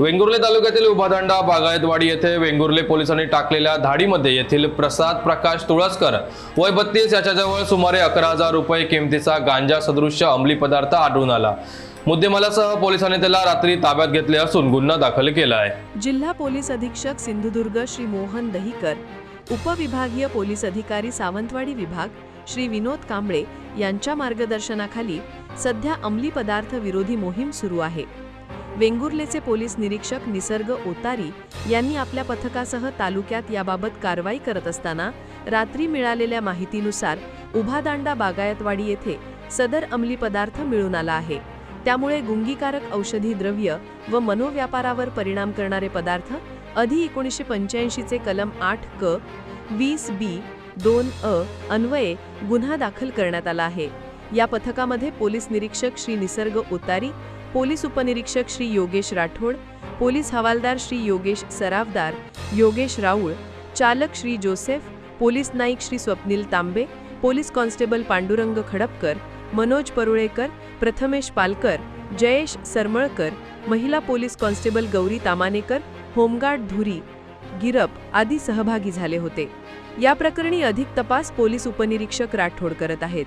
वेंगुर्ले तालुक्यातील उभादांडा बागायतवाडी येथे वेंगुर्ले पोलिसांनी टाकलेल्या धाडीमध्ये येथील प्रसाद प्रकाश तुळसकर वय बत्तीस याच्याजवळ सुमारे अकरा हजार रुपये किमतीचा गांजा सदृश्य अंमली पदार्थ आढळून आला. मुद्देमालासह पोलिसांनी त्याला रात्री ताब्यात घेतले असून गुन्हा दाखल केला आहे. जिल्हा पोलीस अधीक्षक सिंधुदुर्ग श्री मोहन दहीकर उपविभागीय पोलीस अधिकारी सावंतवाडी विभाग श्री विनोद कांबळे यांच्या मार्गदर्शनाखाली सध्या अंमली पदार्थ विरोधी मोहीम सुरू आहे. वेंगुर्लेचे पोलीस निरीक्षक निसर्ग ओतारी यांनी आपल्या पथकासह तालुक्यात याबाबत कारवाई करत असताना रात्री मिळालेल्या माहितीनुसार उभादांडा बागायतवाडी येथे सदर अंमली पदार्थ मिळून आला आहे. त्यामुळे गुंगीकारक औषधी द्रव्य व मनोव्यापारावर परिणाम करणारे पदार्थ अधि एकोणीसशे पंच्याऐंशीचे कलम आठ क वीस बी दोन अ अन्वये गुन्हा दाखल करण्यात आला आहे. या पथकामध्ये पोलीस निरीक्षक श्री निसर्ग ओतारी पोलीस उपनिरीक्षक श्री योगेश राठोड पोलीस हवालदार श्री योगेश सराफदार योगेश राऊळ चालक Shri Joseph police Naik Shri Swapnil Tambe police constable Pandurang Khadapkar Manoj Parulekar Prathamesh Palkar Jayesh Sarmalkar महिला police constable Gauri Tamanekar home guard Dhuri Girap आदी सहभागी झाले होते. या प्रकरणी अधिक तपास पोलीस उपनिरीक्षक राठोड करत आहेत.